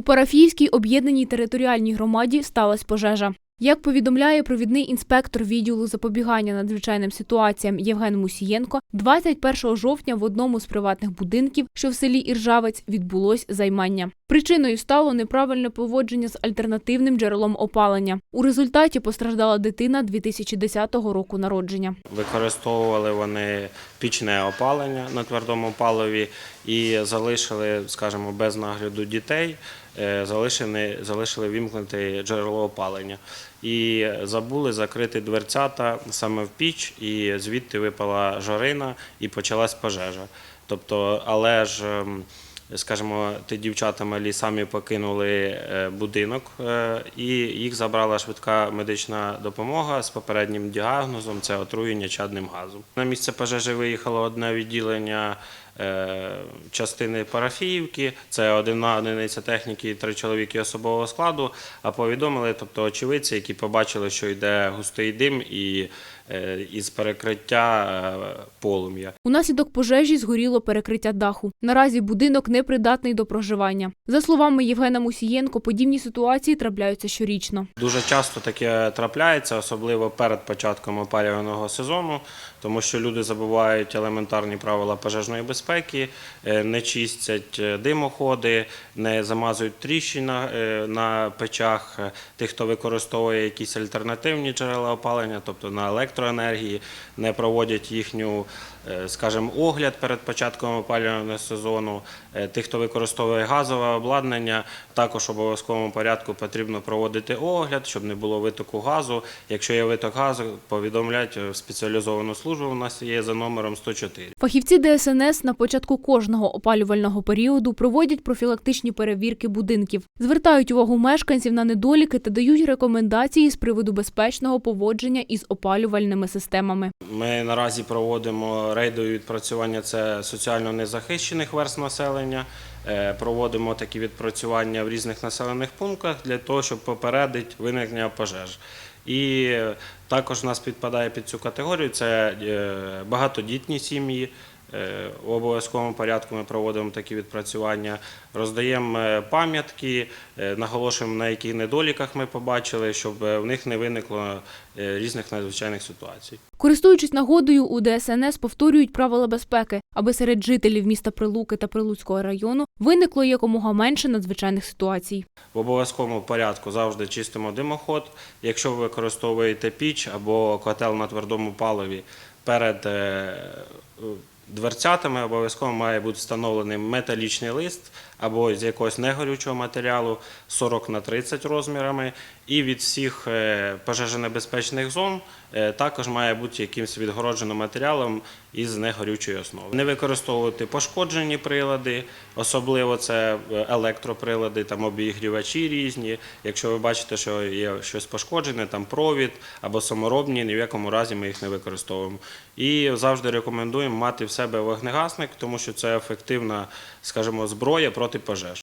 У Парафіївській об'єднаній територіальній громаді сталася пожежа. Як повідомляє провідний інспектор відділу запобігання надзвичайним ситуаціям Євген Мусієнко, 21 жовтня в одному з приватних будинків, що в селі Іржавець, відбулось займання. Причиною стало неправильне поводження з альтернативним джерелом опалення. У результаті постраждала дитина 2010 року народження. Використовували вони пічне опалення на твердому паливі і залишили, скажімо, без нагляду дітей, е, залишили, залишили вімкнути джерело опалення. І забули закрити дверцята саме в піч, і звідти випала жарина і почалась пожежа. Тобто, але ж. Скажімо, ті дівчата малі самі покинули е, будинок, е, і їх забрала швидка медична допомога з попереднім діагнозом це отруєння чадним газом. На місце пожежі виїхало одне відділення частини парафіївки, це одна одиниця техніки, три чоловіки особового складу. А повідомили, тобто очевидці, які побачили, що йде густий дим і е, із перекриття е, полум'я. Унаслідок пожежі згоріло перекриття даху. Наразі будинок непридатний до проживання. За словами Євгена Мусієнко, подібні ситуації трапляються щорічно. Дуже часто таке трапляється, особливо перед початком опалювального сезону, тому що люди забувають елементарні правила пожежної безпеки, е, не чистять е, димоходи, не замазують тріщини на, е, печах. Е, Тих, хто використовує якісь альтернативні джерела опалення, тобто на електроенергії, не проводять їхню, скажімо, огляд перед початком опалювального сезону. Тих, хто використовує газове обладнання, також в обов'язковому порядку потрібно проводити огляд, щоб не було витоку газу. Якщо є виток газу, повідомлять в спеціалізовану службу. У нас є за номером 104. Фахівці ДСНС на початку кожного опалювального періоду проводять профілактичні перевірки будинків, звертають увагу мешканців на недоліки та дають рекомендації з приводу безпечного поводження із опалювальними системами. Ми наразі проводимо рейдові відпрацювання це соціально незахищених верст населення. Е, Проводимо такі відпрацювання в різних населених пунктах для того, щоб попередити виникнення пожеж. І також нас підпадає під цю категорію це е, багатодітні сім'ї. Е, В обов'язковому порядку ми проводимо такі відпрацювання, роздаємо е, пам'ятки, е, наголошуємо на яких недоліках ми побачили, щоб в них не виникло різних надзвичайних ситуацій. Користуючись нагодою, у ДСНС повторюють правила безпеки, аби серед жителів міста Прилуки та Прилуцького району виникло якомога менше надзвичайних ситуацій. В обов'язковому порядку завжди чистимо димоход. Якщо ви використовуєте піч або котел на твердому паливі перед дверцятами, обов'язково має бути встановлений металічний лист або з якогось негорючого матеріалу 40 на 30 розмірами. І від всіх е, пожежонебезпечних зон е, також має бути якимось відгородженим матеріалом із негорючої основи. Не використовувати пошкоджені прилади, особливо це е, електроприлади, там обігрівачі різні. Якщо ви бачите, що є щось пошкоджене, там провід або саморобні, ні в якому разі ми їх не використовуємо. І завжди рекомендуємо мати в себе вогнегасник, тому що це ефективна, скажімо, зброя проти пожеж.